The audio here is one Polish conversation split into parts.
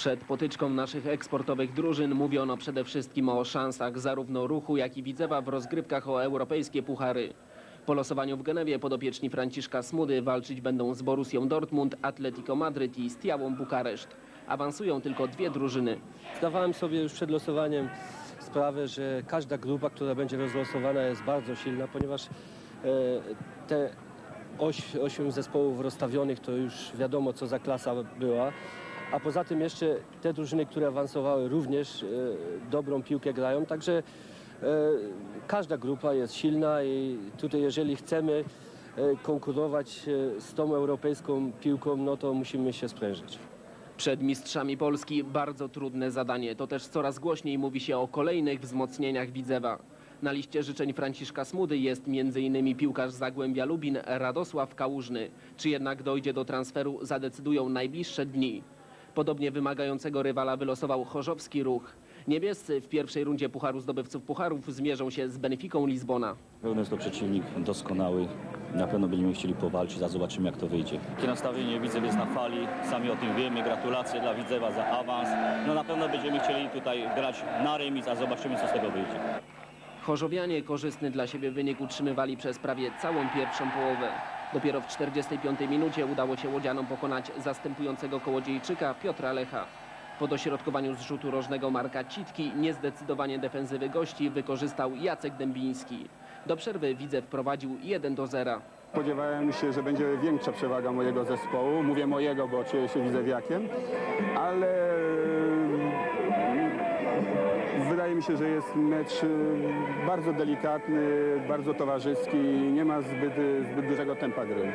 Przed potyczką naszych eksportowych drużyn mówiono przede wszystkim o szansach zarówno ruchu, jak i Widzewa w rozgrywkach o europejskie puchary. Po losowaniu w Genewie podopieczni Franciszka Smudy walczyć będą z Borussią Dortmund, Atletico Madryt i Stiałą Bukareszt. Awansują tylko dwie drużyny. Zdawałem sobie już przed losowaniem sprawę, że każda grupa, która będzie rozlosowana jest bardzo silna, ponieważ e, te oś, osiem zespołów rozstawionych to już wiadomo co za klasa była. A poza tym jeszcze te drużyny, które awansowały również e, dobrą piłkę grają, także e, każda grupa jest silna i tutaj jeżeli chcemy e, konkurować z tą europejską piłką, no to musimy się sprężyć. Przed mistrzami Polski bardzo trudne zadanie. To też coraz głośniej mówi się o kolejnych wzmocnieniach Widzewa. Na liście życzeń Franciszka Smudy jest m.in. piłkarz Zagłębia Lubin Radosław Kałużny. Czy jednak dojdzie do transferu zadecydują najbliższe dni. Podobnie wymagającego rywala wylosował Chorzowski Ruch. Niebiescy w pierwszej rundzie Pucharu Zdobywców Pucharów zmierzą się z Benficą Lizbona. Pewno jest to przeciwnik doskonały. Na pewno będziemy chcieli powalczyć, a zobaczymy jak to wyjdzie. Takie nastawienie Widzew jest na fali, sami o tym wiemy. Gratulacje dla Widzewa za awans. No na pewno będziemy chcieli tutaj grać na remis, a zobaczymy co z tego wyjdzie. Chorzowianie korzystny dla siebie wynik utrzymywali przez prawie całą pierwszą połowę. Dopiero w 45 minucie udało się Łodzianom pokonać zastępującego Kołodziejczyka Piotra Lecha. Po dośrodkowaniu z rzutu rożnego Marka Citki niezdecydowanie defensywy gości wykorzystał Jacek Dębiński. Do przerwy Widzew prowadził 1 do 0. Spodziewałem się, że będzie większa przewaga mojego zespołu. Mówię mojego, bo czuję się widzewiakiem, ale mi się, że jest mecz y, bardzo delikatny, bardzo towarzyski. Nie ma zbyt, zbyt dużego tempa gry.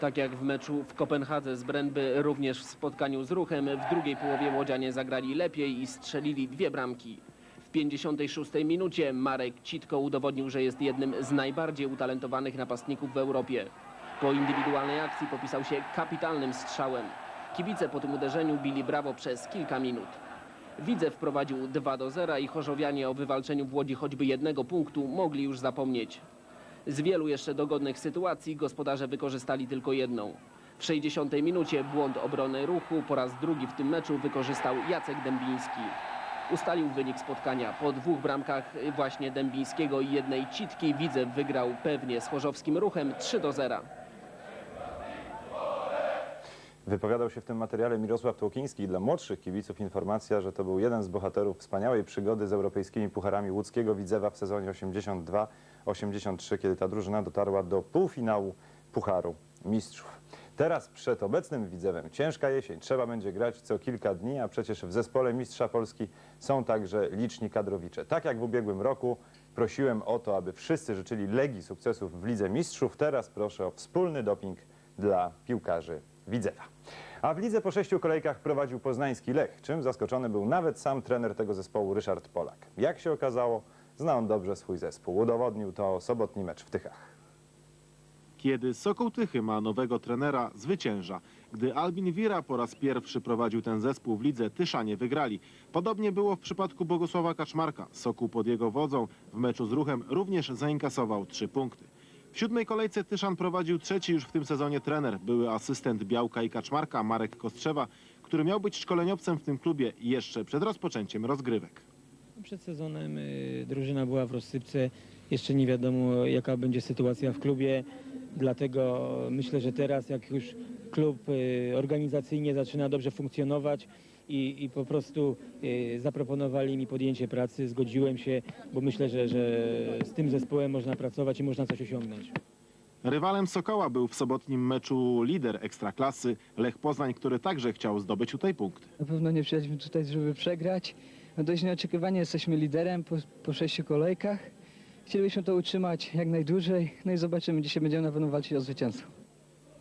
Tak jak w meczu w Kopenhadze z Brędby, również w spotkaniu z Ruchem w drugiej połowie Łodzianie zagrali lepiej i strzelili dwie bramki. W 56 minucie Marek Citko udowodnił, że jest jednym z najbardziej utalentowanych napastników w Europie. Po indywidualnej akcji popisał się kapitalnym strzałem. Kibice po tym uderzeniu bili brawo przez kilka minut. Widzew wprowadził 2 do 0 i Chorzowianie o wywalczeniu w Łodzi choćby jednego punktu mogli już zapomnieć. Z wielu jeszcze dogodnych sytuacji gospodarze wykorzystali tylko jedną. W 60 minucie błąd obrony ruchu po raz drugi w tym meczu wykorzystał Jacek Dębiński. Ustalił wynik spotkania. Po dwóch bramkach właśnie Dębińskiego i jednej citki Widzew wygrał pewnie z chorzowskim ruchem 3 do 0. Wypowiadał się w tym materiale Mirosław Tłokiński. Dla młodszych kibiców informacja, że to był jeden z bohaterów wspaniałej przygody z europejskimi pucharami łódzkiego Widzewa w sezonie 82-83, kiedy ta drużyna dotarła do półfinału Pucharu Mistrzów. Teraz przed obecnym Widzewem ciężka jesień. Trzeba będzie grać co kilka dni, a przecież w zespole Mistrza Polski są także liczni kadrowicze. Tak jak w ubiegłym roku prosiłem o to, aby wszyscy życzyli Legii sukcesów w Lidze Mistrzów, teraz proszę o wspólny doping dla piłkarzy Widzewa. A w lidze po sześciu kolejkach prowadził poznański Lech, czym zaskoczony był nawet sam trener tego zespołu Ryszard Polak. Jak się okazało, zna on dobrze swój zespół. Udowodnił to sobotni mecz w Tychach. Kiedy Sokół Tychy ma nowego trenera, zwycięża. Gdy Albin Wira po raz pierwszy prowadził ten zespół w lidze, Tyszanie wygrali. Podobnie było w przypadku Bogusława Kaczmarka. Sokół pod jego wodzą w meczu z Ruchem również zainkasował trzy punkty. W siódmej kolejce Tyszan prowadził trzeci już w tym sezonie trener, były asystent Białka i Kaczmarka Marek Kostrzewa, który miał być szkoleniowcem w tym klubie jeszcze przed rozpoczęciem rozgrywek. Przed sezonem y, drużyna była w rozsypce. Jeszcze nie wiadomo, jaka będzie sytuacja w klubie. Dlatego myślę, że teraz, jak już klub y, organizacyjnie zaczyna dobrze funkcjonować i, i po prostu y, zaproponowali mi podjęcie pracy, zgodziłem się, bo myślę, że, że z tym zespołem można pracować i można coś osiągnąć. Rywalem Sokoła był w sobotnim meczu lider Ekstraklasy Lech Poznań, który także chciał zdobyć tutaj punkt. Na pewno nie przyjechaliśmy tutaj, żeby przegrać. No dość nieoczekiwanie jesteśmy liderem po, po sześciu kolejkach. Chcielibyśmy to utrzymać jak najdłużej. No i zobaczymy, dzisiaj będziemy na pewno walczyć o zwycięstwo.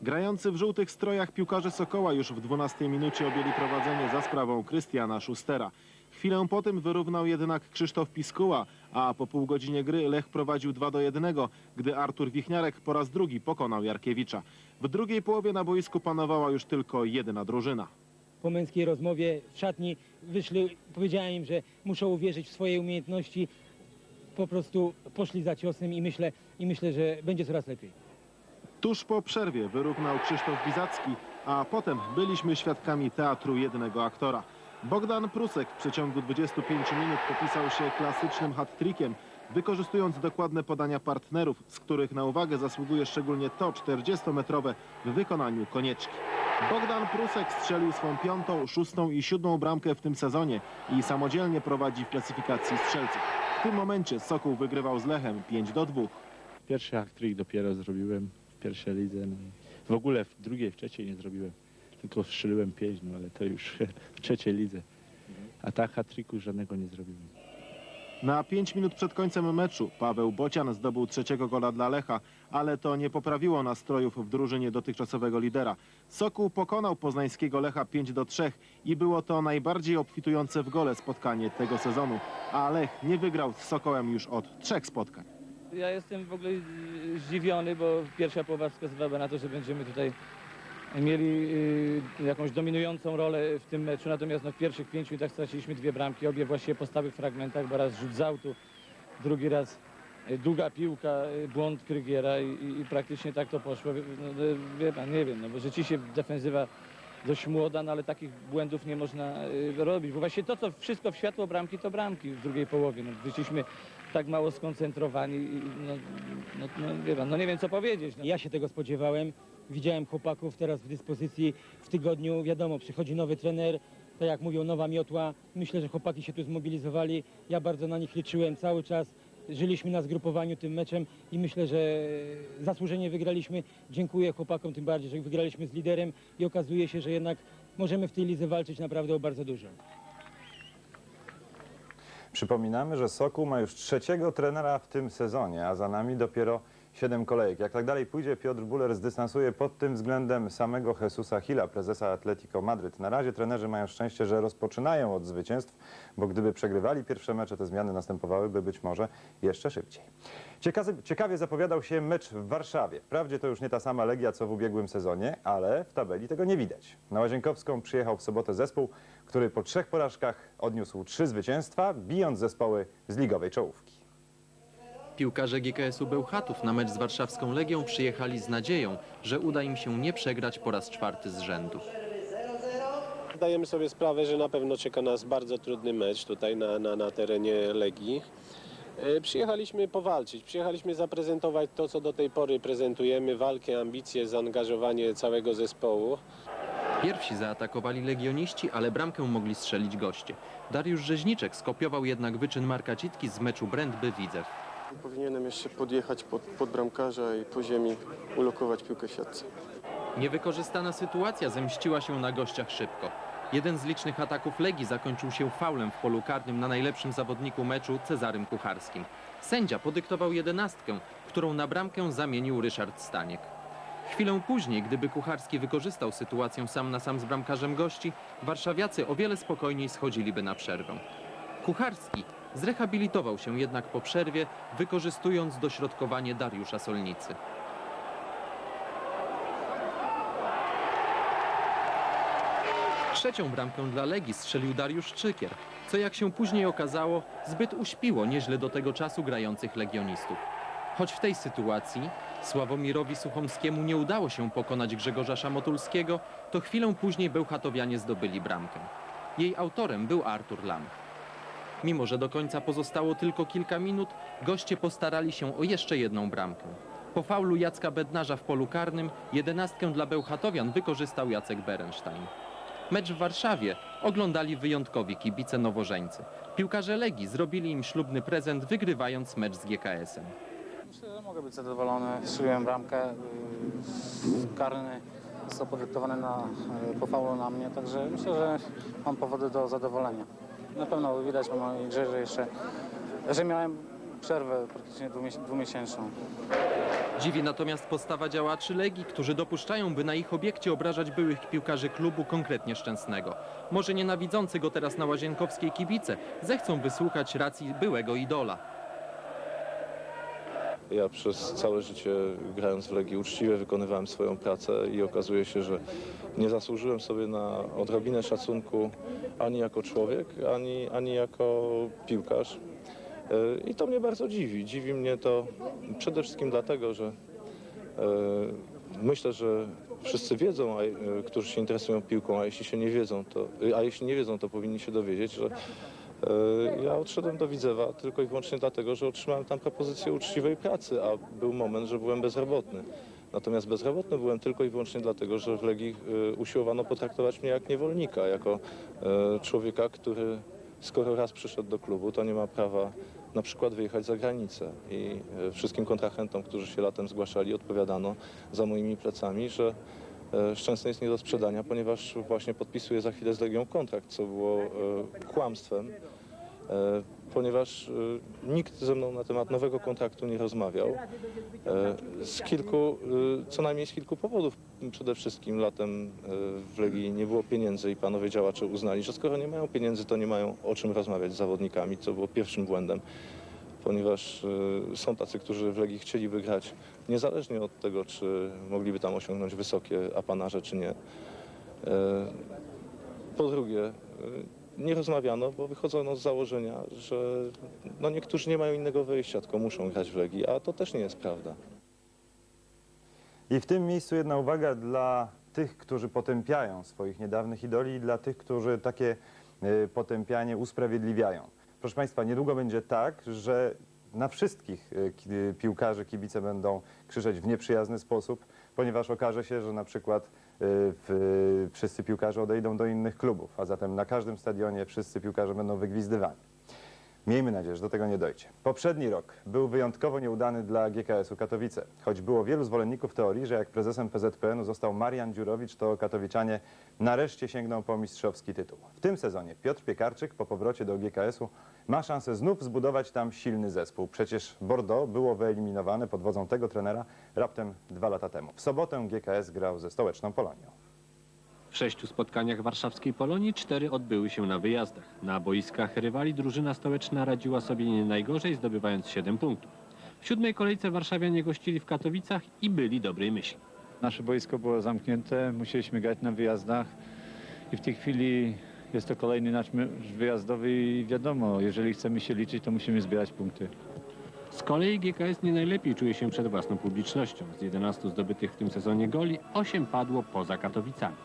Grający w żółtych strojach piłkarze Sokoła już w 12 minucie objęli prowadzenie za sprawą Krystiana Schustera. Chwilę po tym wyrównał jednak Krzysztof Piskuła, a po pół godzinie gry Lech prowadził 2 do 1, gdy Artur Wichniarek po raz drugi pokonał Jarkiewicza. W drugiej połowie na boisku panowała już tylko jedna drużyna. Po męskiej rozmowie w szatni wyszli, powiedziałem im, że muszą uwierzyć w swoje umiejętności. Po prostu poszli za ciosem i myślę, i myślę że będzie coraz lepiej. Tuż po przerwie wyrównał Krzysztof Bizacki, a potem byliśmy świadkami teatru jednego aktora. Bogdan Prusek w przeciągu 25 minut popisał się klasycznym hat-trickiem, wykorzystując dokładne podania partnerów, z których na uwagę zasługuje szczególnie to 40-metrowe w wykonaniu konieczki. Bogdan Prusek strzelił swą piątą, szóstą i siódmą bramkę w tym sezonie i samodzielnie prowadzi w klasyfikacji strzelców. W tym momencie Sokół wygrywał z Lechem 5 do 2. Pierwszy hat-trick dopiero zrobiłem w pierwszej lidze. No. W ogóle w drugiej, w trzeciej nie zrobiłem. Tylko strzeliłem pięć, no ale to już w trzeciej lidze. A tak hat-tricku żadnego nie zrobiłem. Na 5 minut przed końcem meczu Paweł Bocian zdobył trzeciego gola dla Lecha, ale to nie poprawiło nastrojów w drużynie dotychczasowego lidera. Sokół pokonał poznańskiego Lecha 5 do 3 i było to najbardziej obfitujące w gole spotkanie tego sezonu, a Lech nie wygrał z Sokołem już od trzech spotkań. Ja jestem w ogóle zdziwiony, bo pierwsza połowa wskazywała na to, że będziemy tutaj mieli y, jakąś dominującą rolę w tym meczu. Natomiast no, w pierwszych pięciu minutach straciliśmy dwie bramki, obie właściwie po stałych fragmentach, bo raz rzut z autu, drugi raz y, długa piłka, y, błąd Krygiera i, i, i praktycznie tak to poszło. No, y, wie pan, nie wiem, no bo rzeczywiście defensywa dość młoda, no ale takich błędów nie można y, robić. Bo właśnie to, co wszystko w światło bramki, to bramki w drugiej połowie. No, byliśmy tak mało skoncentrowani i no, no, no, wie pan, no nie wiem co powiedzieć. No. Ja się tego spodziewałem. Widziałem chłopaków teraz w dyspozycji w tygodniu. Wiadomo, przychodzi nowy trener, tak jak mówią, nowa miotła. Myślę, że chłopaki się tu zmobilizowali. Ja bardzo na nich liczyłem cały czas. Żyliśmy na zgrupowaniu tym meczem i myślę, że zasłużenie wygraliśmy. Dziękuję chłopakom tym bardziej, że wygraliśmy z liderem i okazuje się, że jednak możemy w tej lidze walczyć naprawdę o bardzo dużo. Przypominamy, że Sokół ma już trzeciego trenera w tym sezonie, a za nami dopiero siedem kolejek. Jak tak dalej pójdzie, Piotr Buller zdystansuje pod tym względem samego Jesusa Hilla, prezesa Atletico Madryt. Na razie trenerzy mają szczęście, że rozpoczynają od zwycięstw, bo gdyby przegrywali pierwsze mecze, te zmiany następowałyby być może jeszcze szybciej. Ciekawie, ciekawie zapowiadał się mecz w Warszawie. Wprawdzie to już nie ta sama Legia, co w ubiegłym sezonie, ale w tabeli tego nie widać. Na Łazienkowską przyjechał w sobotę zespół, który po trzech porażkach odniósł trzy zwycięstwa, bijąc zespoły z ligowej czołówki. Piłkarze GKS-u Bełchatów na mecz z warszawską Legią przyjechali z nadzieją, że uda im się nie przegrać po raz czwarty z rzędu. Zdajemy sobie sprawę, że na pewno czeka nas bardzo trudny mecz tutaj na, na, na terenie Legii. E, Przyjechaliśmy powalczyć, przyjechaliśmy zaprezentować to, co do tej pory prezentujemy, walkę, ambicje, zaangażowanie całego zespołu. Pierwsi zaatakowali legioniści, ale bramkę mogli strzelić goście. Dariusz Rzeźniczek skopiował jednak wyczyn Marka Citki z meczu Brędby Widzew. Powinienem jeszcze podjechać pod, pod bramkarza i po ziemi ulokować piłkę siatce. Niewykorzystana sytuacja zemściła się na gościach szybko. Jeden z licznych ataków Legii zakończył się faulem w polu karnym na najlepszym zawodniku meczu Cezarym Kucharskim. Sędzia podyktował jedenastkę, którą na bramkę zamienił Ryszard Staniek. Chwilę później, gdyby Kucharski wykorzystał sytuację sam na sam z bramkarzem gości, warszawiacy o wiele spokojniej schodziliby na przerwę. Kucharski zrehabilitował się jednak po przerwie, wykorzystując dośrodkowanie Dariusza Solnicy. Trzecią bramkę dla Legii strzelił Dariusz Czykier, co jak się później okazało, zbyt uśpiło nieźle do tego czasu grających legionistów. Choć w tej sytuacji Sławomirowi Suchomskiemu nie udało się pokonać Grzegorza Szamotulskiego, to chwilę później Bełchatowianie zdobyli bramkę. Jej autorem był Artur Lam. Mimo, że do końca pozostało tylko kilka minut, goście postarali się o jeszcze jedną bramkę. Po faulu Jacka Bednarza w polu karnym, jedenastkę dla Bełchatowian wykorzystał Jacek Berenstein. Mecz w Warszawie oglądali wyjątkowi kibice nowożeńcy. Piłkarze Legii zrobili im ślubny prezent, wygrywając mecz z GKS-em. Myślę, że mogę być zadowolony. Strzeliłem bramkę. y, Karny został podyktowany na, y, po faulu na mnie, także myślę, że mam powody do zadowolenia. Na pewno widać po mojej grze, że jeszcze, że miałem przerwę praktycznie dwumies- dwumiesięczną. Dziwi natomiast postawa działaczy Legii, którzy dopuszczają, by na ich obiekcie obrażać byłych piłkarzy klubu, konkretnie Szczęsnego. Może nienawidzący go teraz na łazienkowskiej kibice zechcą wysłuchać racji byłego idola. Ja przez całe życie grając w Legii uczciwie wykonywałem swoją pracę i okazuje się, że nie zasłużyłem sobie na odrobinę szacunku ani jako człowiek, ani, ani jako piłkarz. Yy, I to mnie bardzo dziwi. Dziwi mnie to przede wszystkim dlatego, że yy, myślę, że wszyscy wiedzą, e, którzy się interesują piłką, a jeśli się nie wiedzą, to, a jeśli nie wiedzą, to powinni się dowiedzieć, że e, ja odszedłem do Widzewa tylko i wyłącznie dlatego, że otrzymałem tam propozycję uczciwej pracy, a był moment, że byłem bezrobotny. Natomiast bezrobotny byłem tylko i wyłącznie dlatego, że w Legii e, usiłowano potraktować mnie jak niewolnika, jako e, człowieka, który skoro raz przyszedł do klubu, to nie ma prawa na przykład wyjechać za granicę. I e, wszystkim kontrahentom, którzy się latem zgłaszali, odpowiadano za moimi plecami, że e, Szczęsny jest nie do sprzedania, ponieważ właśnie podpisuje za chwilę z Legią kontrakt, co było e, kłamstwem, e, ponieważ e, nikt ze mną na temat nowego kontraktu nie rozmawiał. E, Z kilku, e, co najmniej z kilku powodów. Przede wszystkim latem e, w Legii nie było pieniędzy i panowie działacze uznali, że skoro nie mają pieniędzy, to nie mają o czym rozmawiać z zawodnikami, co było pierwszym błędem, ponieważ e, są tacy, którzy w Legii chcieliby grać niezależnie od tego, czy mogliby tam osiągnąć wysokie apanarze, czy nie. E, Po drugie, e, nie rozmawiano, bo wychodzono z założenia, że no niektórzy nie mają innego wyjścia, tylko muszą grać w Legii, a to też nie jest prawda. I w tym miejscu jedna uwaga dla tych, którzy potępiają swoich niedawnych idoli i dla tych, którzy takie y, potępianie usprawiedliwiają. Proszę Państwa, niedługo będzie tak, że na wszystkich y, piłkarzy kibice będą krzyczeć w nieprzyjazny sposób, ponieważ okaże się, że na przykład y, w, wszyscy piłkarze odejdą do innych klubów, a zatem na każdym stadionie wszyscy piłkarze będą wygwizdywani. Miejmy nadzieję, że do tego nie dojdzie. Poprzedni rok był wyjątkowo nieudany dla GKS-u Katowice. Choć było wielu zwolenników teorii, że jak prezesem PZPN-u został Marian Dziurowicz, to katowiczanie nareszcie sięgną po mistrzowski tytuł. W tym sezonie Piotr Piekarczyk po powrocie do GKS-u ma szansę znów zbudować tam silny zespół. Przecież Bordeaux było wyeliminowane pod wodzą tego trenera raptem dwa lata temu. W sobotę GKS grał ze stołeczną Polonią. W sześciu spotkaniach warszawskiej Polonii cztery odbyły się na wyjazdach. Na boiskach rywali drużyna stołeczna radziła sobie nie najgorzej, zdobywając 7 punktów. W siódmej kolejce warszawianie gościli w Katowicach i byli dobrej myśli. Nasze boisko było zamknięte, musieliśmy grać na wyjazdach i w tej chwili jest to kolejny nasz wyjazdowy i wiadomo, jeżeli chcemy się liczyć, to musimy zbierać punkty. Z kolei GKS nie najlepiej czuje się przed własną publicznością. Z 11 zdobytych w tym sezonie goli, 8 padło poza Katowicami.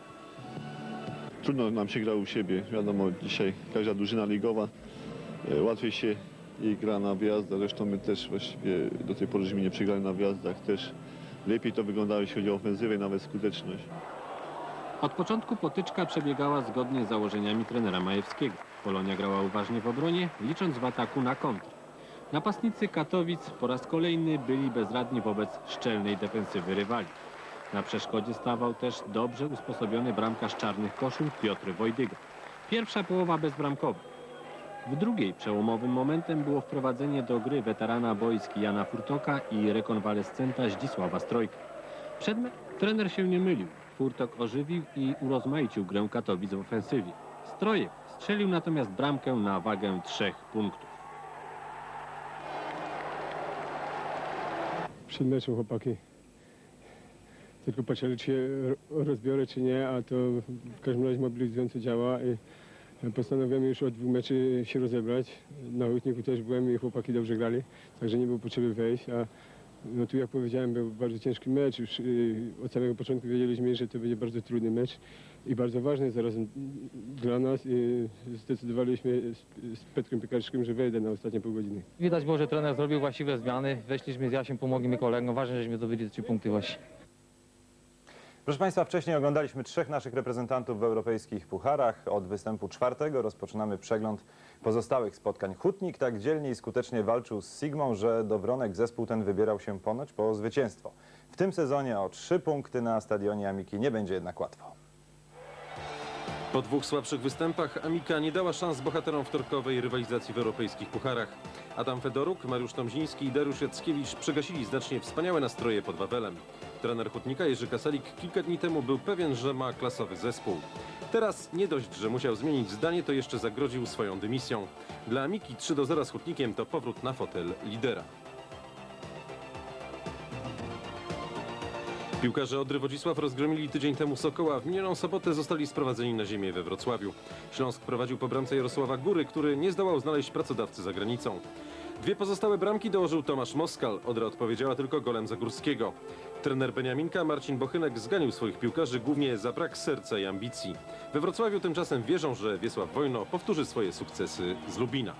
Trudno nam się gra u siebie. Wiadomo, dzisiaj każda drużyna ligowa e, łatwiej się jej gra na wyjazdach. Zresztą my też właściwie do tej pory żeśmy nie przegrali na wyjazdach. Też lepiej to wyglądało, jeśli chodzi o ofensywę i nawet skuteczność. Od początku potyczka przebiegała zgodnie z założeniami trenera Majewskiego. Polonia grała uważnie w obronie, licząc w ataku na kontr. Napastnicy Katowic po raz kolejny byli bezradni wobec szczelnej defensywy rywali. Na przeszkodzie stawał też dobrze usposobiony bramkarz czarnych koszul Piotr Wojdyga. Pierwsza połowa bezbramkowa. W drugiej przełomowym momentem było wprowadzenie do gry weterana boiski Jana Furtoka i rekonwalescenta Zdzisława Strojka. Przed trener się nie mylił. Furtok ożywił i urozmaicił grę Katowic w ofensywie. Strojek strzelił natomiast bramkę na wagę trzech punktów. przed meczem chłopaki tylko patrzyli, czy rozbiorę, czy nie, a to w każdym razie mobilizująco działa i postanowiłem już od dwóch meczy się rozebrać. Na Hutniku też byłem i chłopaki dobrze grali, także nie było potrzeby wejść, a no tu jak powiedziałem był bardzo ciężki mecz, już y, od samego początku wiedzieliśmy, że to będzie bardzo trudny mecz i bardzo ważny zarazem dla nas i zdecydowaliśmy z, Petrem Piekarczykiem, że wejdę na ostatnie pół godziny. Widać było, że trener zrobił właściwe zmiany. Weszliśmy z Jasiem, pomogliśmy kolegom. Ważne, żeśmy zdobyli trzy punkty właśnie. Proszę Państwa, wcześniej oglądaliśmy trzech naszych reprezentantów w europejskich pucharach. Od występu czwartego rozpoczynamy przegląd pozostałych spotkań. Hutnik tak dzielnie i skutecznie walczył z Sigmą, że do Wronek zespół ten wybierał się ponoć po zwycięstwo. W tym sezonie o trzy punkty na stadionie Amiki nie będzie jednak łatwo. Po dwóch słabszych występach Amika nie dała szans bohaterom wtorkowej rywalizacji w europejskich pucharach. Adam Fedoruk, Mariusz Tomziński i Dariusz Jackiewicz przegasili znacznie wspaniałe nastroje pod Wawelem. Trener Hutnika Jerzy Kasalik kilka dni temu był pewien, że ma klasowy zespół. Teraz nie dość, że musiał zmienić zdanie, to jeszcze zagroził swoją dymisją. Dla Amiki 3 do 0 z Hutnikiem to powrót na fotel lidera. Piłkarze Odry Wodzisław rozgromili tydzień temu Sokoła. W minioną sobotę zostali sprowadzeni na ziemię we Wrocławiu. Śląsk prowadził po bramce Jarosława Góry, który nie zdołał znaleźć pracodawcy za granicą. Dwie pozostałe bramki dołożył Tomasz Moskal. Odra odpowiedziała tylko golem Zagórskiego. Trener Beniaminka Marcin Bochynek zganił swoich piłkarzy głównie za brak serca i ambicji. We Wrocławiu tymczasem wierzą, że Wiesław Wojno powtórzy swoje sukcesy z Lubina.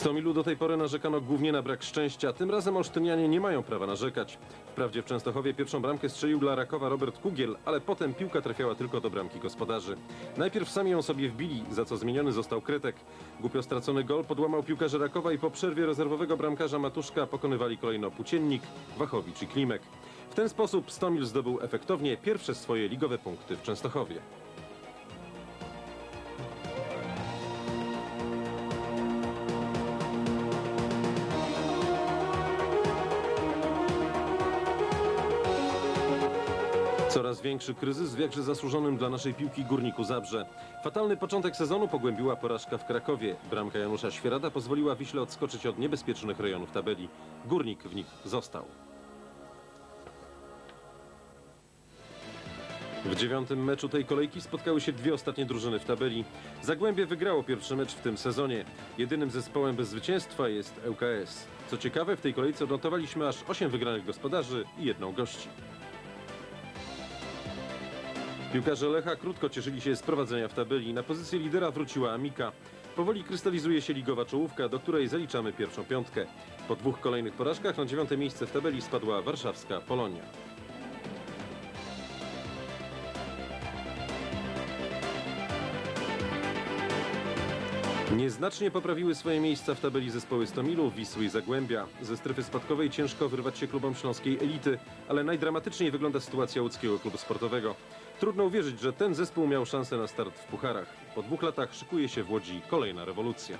Stomilu do tej pory narzekano głównie na brak szczęścia. Tym razem olsztynianie nie mają prawa narzekać. Wprawdzie w Częstochowie pierwszą bramkę strzelił dla Rakowa Robert Kugiel, ale potem piłka trafiała tylko do bramki gospodarzy. Najpierw sami ją sobie wbili, za co zmieniony został Kretek. Głupio stracony gol podłamał piłkarze Rakowa i po przerwie rezerwowego bramkarza Matuszka pokonywali kolejno Płóciennik, Wachowicz i Klimek. W ten sposób Stomil zdobył efektownie pierwsze swoje ligowe punkty w Częstochowie. Coraz większy kryzys w jakże zasłużonym dla naszej piłki Górniku Zabrze. Fatalny początek sezonu pogłębiła porażka w Krakowie. Bramka Janusza Świerada pozwoliła Wiśle odskoczyć od niebezpiecznych rejonów tabeli. Górnik w nich został. W dziewiątym meczu tej kolejki spotkały się dwie ostatnie drużyny w tabeli. Zagłębie wygrało pierwszy mecz w tym sezonie. Jedynym zespołem bez zwycięstwa jest ŁKS. Co ciekawe, w tej kolejce odnotowaliśmy aż 8 wygranych gospodarzy i jedną gości. Piłkarze Lecha krótko cieszyli się z prowadzenia w tabeli. Na pozycję lidera wróciła Amika. Powoli krystalizuje się ligowa czołówka, do której zaliczamy pierwszą piątkę. Po dwóch kolejnych porażkach na dziewiąte miejsce w tabeli spadła warszawska Polonia. Nieznacznie poprawiły swoje miejsca w tabeli zespoły Stomilu, Wisły i Zagłębia. Ze strefy spadkowej ciężko wyrwać się klubom śląskiej elity, ale najdramatyczniej wygląda sytuacja łódzkiego klubu sportowego. Trudno uwierzyć, że ten zespół miał szansę na start w pucharach. Po dwóch latach szykuje się w Łodzi kolejna rewolucja.